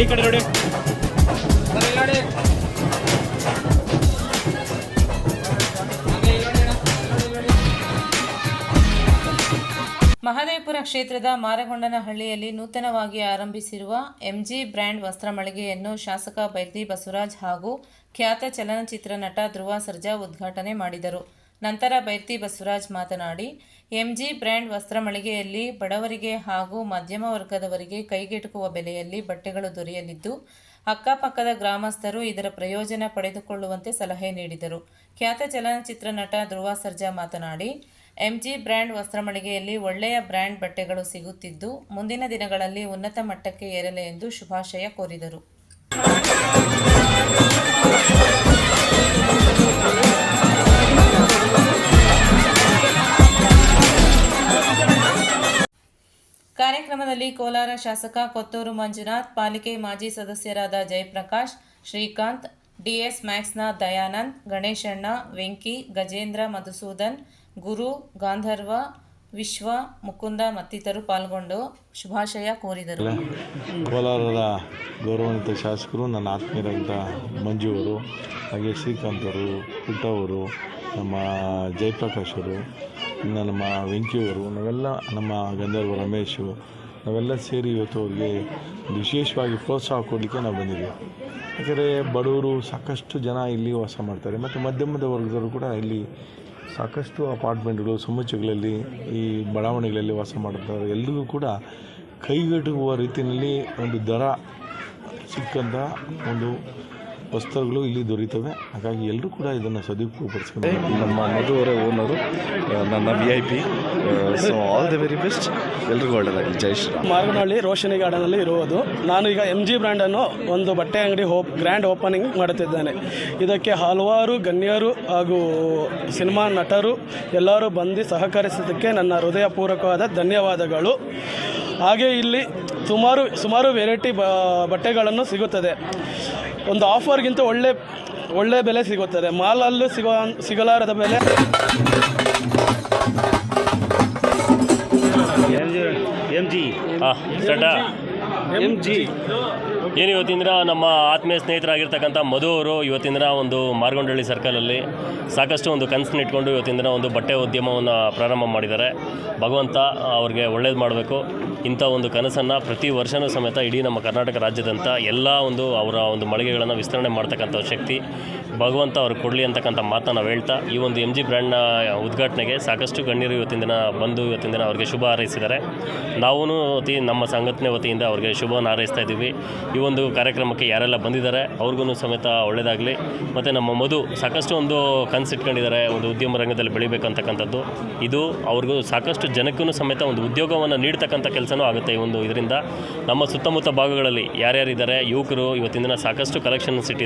ಈ ಕಡೆ ಮಹದೇವಪುರ ಕ್ಷೇತ್ರದ ಮಾರಗೊಂಡನಹಳ್ಳಿಯಲ್ಲಿ ನೂತನವಾಗಿ ಆರಂಭಿಸಿರುವ ಎಂಜಿ ಬ್ರ್ಯಾಂಡ್ ವಸ್ತ್ರ ಮಳಿಗೆಯನ್ನು ಶಾಸಕ ಬೈದಿ ಬಸವರಾಜ್ ಹಾಗೂ ಖ್ಯಾತ ಚಲನಚಿತ್ರ ನಟ ಧ್ರುವ ಸರ್ಜಾ ಉದ್ಘಾಟನೆ ಮಾಡಿದರು. ನಂತರ ಬೈರ್ತಿ ಬಸವರಾಜ್ ಮಾತನಾಡಿ, ಎಂಜಿ ಬ್ರ್ಯಾಂಡ್ ವಸ್ತ್ರ ಮಳಿಗೆಯಲ್ಲಿ ಬಡವರಿಗೆ ಹಾಗೂ ಮಧ್ಯಮ ವರ್ಗದವರಿಗೆ ಕೈಗೆಟುಕುವ ಬೆಲೆಯಲ್ಲಿ ಬಟ್ಟೆಗಳು ದೊರೆಯಲಿದ್ದು, ಅಕ್ಕಪಕ್ಕದ ಗ್ರಾಮಸ್ಥರು ಇದರ ಪ್ರಯೋಜನ ಪಡೆದುಕೊಳ್ಳುವಂತೆ ಸಲಹೆ ನೀಡಿದರು. ಖ್ಯಾತ ಚಲನಚಿತ್ರ ನಟ ಧ್ರುವ ಸರ್ಜಾ ಮಾತನಾಡಿ, ಎಂಜಿ ಬ್ರ್ಯಾಂಡ್ ವಸ್ತ್ರ ಮಳಿಗೆಯಲ್ಲಿ ಒಳ್ಳೆಯ ಬ್ರ್ಯಾಂಡ್ ಬಟ್ಟೆಗಳು ಸಿಗುತ್ತಿದ್ದು, ಮುಂದಿನ ದಿನಗಳಲ್ಲಿ ಉನ್ನತ ಮಟ್ಟಕ್ಕೆ ಏರಲಿ ಎಂದು ಶುಭಾಶಯ ಕೋರಿದರು. ಕಾರ್ಯಕ್ರಮದಲ್ಲಿ ಕೋಲಾರ ಶಾಸಕ ಕೊತ್ತೂರು ಮಂಜುನಾಥ್, ಪಾಲಿಕೆ ಮಾಜಿ ಸದಸ್ಯರಾದ ಜಯಪ್ರಕಾಶ್, ಶ್ರೀಕಾಂತ್, ಡಿಎಸ್ ಮ್ಯಾಕ್ಸ್ನ ದಯಾನಂದ್ ಗಣೇಶಣ್ಣ ವೆಂಕಿ, ಗಜೇಂದ್ರ, ಮಧುಸೂದನ್, ಗುರು, ಗಾಂಧರ್ವ, ವಿಶ್ವ, ಮುಕುಂದ ಮತ್ತಿತರು ಪಾಲ್ಗೊಂಡು ಶುಭಾಶಯ ಕೋರಿದರು. ಕೋಲಾರದ ಗೌರವಾನ್ವಿತ ಶಾಸಕರು, ನನ್ನ ಆತ್ಮೀಯರಾದಂಥ ಮಂಜು ಅವರು ಹಾಗೆ ಶ್ರೀಕಾಂತ್ ಅವರು ಪುಟ್ಟವರು ನಮ್ಮ ಜಯಪ್ರಕಾಶ್ ಅವರು ನಮ್ಮ ವೆಂಕಿಯವರು ನಾವೆಲ್ಲ ನಮ್ಮ ಗಂಧರ್ವ ರಮೇಶು ನಾವೆಲ್ಲ ಸೇರಿ ಇವತ್ತು ಅವ್ರಿಗೆ ವಿಶೇಷವಾಗಿ ಪ್ರೋತ್ಸಾಹ ಕೊಡಲಿಕ್ಕೆ ನಾವು ಬಂದಿದ್ದೀವಿ. ಯಾಕಂದರೆ ಬಡವರು ಸಾಕಷ್ಟು ಜನ ಇಲ್ಲಿ ವಾಸ ಮಾಡ್ತಾರೆ. ಮತ್ತು ಮಧ್ಯಮದ ವರ್ಗದವರು ಕೂಡ ಇಲ್ಲಿ ಸಾಕಷ್ಟು ಅಪಾರ್ಟ್ಮೆಂಟ್ಗಳು ಸಮುಚ್ಚಗಳಲ್ಲಿ ಈ ಬಡಾವಣೆಗಳಲ್ಲಿ ವಾಸ ಮಾಡ್ತಾರೆ ಎಲ್ಲರಿಗೂ ಕೂಡ ಕೈಗೆಟುಕುವ ರೀತಿಯಲ್ಲಿ ಒಂದು ದರ ಸಿಕ್ಕಂಥ ಒಂದು ವಸ್ತ್ರಗಳು ಇಲ್ಲಿ ದೊರೀತವೆ. ಹಾಗಾಗಿ ಎಲ್ಲರೂ ಕೂಡ ಇದನ್ನು ಸದುಪಯೋಗಪಡಿಸ್ಕೊಂಡು ನಮ್ಮ ಮಧು ಅವರೇ ಓನರು ನನ್ನ V I P so all the very best ಎಲ್ರಿಗೂ ಒಳ್ಳೆಯದಾಗಲಿ ಜೈ ಶ್ರೀ ಮಾರ್ಗನಹಳ್ಳಿ ರೋಶನಿ ಗಾರ್ಡನಲ್ಲಿ ಇರುವುದು. ನಾನು ಈಗ ಎಂ ಜಿ ಬ್ರ್ಯಾಂಡನ್ನು ಒಂದು ಬಟ್ಟೆ ಅಂಗಡಿ ಹೋಪ್ ಗ್ರ್ಯಾಂಡ್ ಓಪನಿಂಗ್ ಮಾಡುತ್ತಿದ್ದೇನೆ. ಇದಕ್ಕೆ ಹಲವಾರು ಗಣ್ಯರು ಹಾಗೂ ಸಿನಿಮಾ ನಟರು ಎಲ್ಲರೂ ಬಂದು ಸಹಕರಿಸಿದ್ದಕ್ಕೆ ನನ್ನ ಹೃದಯಪೂರ್ವಕವಾದ ಧನ್ಯವಾದಗಳು. ಹಾಗೆ ಇಲ್ಲಿ ಸುಮಾರು ಸುಮಾರು ವೆರೈಟಿ ಬಟ್ಟೆಗಳನ್ನು ಸಿಗುತ್ತದೆ. ಒಂದು ಆಫರ್ಗಿಂತ ಒಳ್ಳೆ ಒಳ್ಳೆ ಬೆಲೆ ಸಿಗುತ್ತದೆ. ಮಾಲಲ್ಲೂ ಸಿಗೋ ಸಿಗಲಾರದ ಬೆಲೆ. M G start M G. ಏನು ಇವತ್ತಿನ ದಿನ ನಮ್ಮ ಆತ್ಮೀಯ ಸ್ನೇಹಿತರಾಗಿರ್ತಕ್ಕಂಥ ಮಧು ಅವರು ಇವತ್ತಿನ ದಿನ ಒಂದು ಮಾರ್ಗೊಂಡಳ್ಳಿ ಸರ್ಕಲಲ್ಲಿ ಸಾಕಷ್ಟು ಒಂದು ಕನಸನ್ನ ಇಟ್ಕೊಂಡು ಇವತ್ತಿನ ದಿನ ಒಂದು ಬಟ್ಟೆ ಉದ್ಯಮವನ್ನು ಪ್ರಾರಂಭ ಮಾಡಿದ್ದಾರೆ. ಭಗವಂತ ಅವ್ರಿಗೆ ಒಳ್ಳೇದು ಮಾಡಬೇಕು. ಇಂಥ ಒಂದು ಕನಸನ್ನು ಪ್ರತಿ ವರ್ಷನೂ ಸಮೇತ ಇಡೀ ನಮ್ಮ ಕರ್ನಾಟಕ ರಾಜ್ಯದಂಥ ಎಲ್ಲ ಒಂದು ಅವರ ಒಂದು ಮಳಿಗೆಗಳನ್ನು ವಿಸ್ತರಣೆ ಮಾಡ್ತಕ್ಕಂಥ ಶಕ್ತಿ. ಭಗವಂತ ಅವ್ರಿಗೆ ಕೊಡಲಿ ಅಂತಕ್ಕಂಥ ಮಾತನ್ನು ನಾವು ಹೇಳ್ತಾ, ಈ ಒಂದು ಎಂ ಜಿ ಬ್ರ್ಯಾಂಡ್ನ ಉದ್ಘಾಟನೆಗೆ ಸಾಕಷ್ಟು ಗಣ್ಯರು ಇವತ್ತಿನ ದಿನ ಬಂದು ಇವತ್ತಿನ ದಿನ ಅವರಿಗೆ ಶುಭ ಹಾರೈಸಿದ್ದಾರೆ. ನಾವು ಅತಿ ನಮ್ಮ ಸಂಘಟನೆ ವತಿಯಿಂದ ಅವರಿಗೆ ಶುಭವನ್ನು ಹಾರೈಸ್ತಾ ಇದ್ದೀವಿ. ಈ ಒಂದು ಕಾರ್ಯಕ್ರಮಕ್ಕೆ ಯಾರೆಲ್ಲ ಬಂದಿದ್ದಾರೆ ಅವ್ರಿಗೂ ಸಮೇತ ಒಳ್ಳೆಯದಾಗಲಿ ಮತ್ತು ನಮ್ಮ ಮಧು ಸಾಕಷ್ಟು ಒಂದು ಕನಸು ಇಟ್ಕೊಂಡಿದ್ದಾರೆ, ಒಂದು ಉದ್ಯಮ ರಂಗದಲ್ಲಿ ಬೆಳಿಬೇಕಂತಕ್ಕಂಥದ್ದು ಇದು ಅವ್ರಿಗೂ ಸಾಕಷ್ಟು ಜನಕ್ಕೂ ಸಮೇತ ಒಂದು ಉದ್ಯೋಗವನ್ನು ನೀಡ್ತಕ್ಕಂಥ ಕೆಲಸನೂ ಆಗುತ್ತೆ ಈ ಒಂದು ಇದರಿಂದ. ನಮ್ಮ ಸುತ್ತಮುತ್ತ ಭಾಗಗಳಲ್ಲಿ ಯಾರ್ಯಾರಿದ್ದಾರೆ ಯುವಕರು ಇವತ್ತಿನ ಸಾಕಷ್ಟು ಕಲೆಕ್ಷನ್ಸ್ ಇಟ್ಟಿದ್ದಾರೆ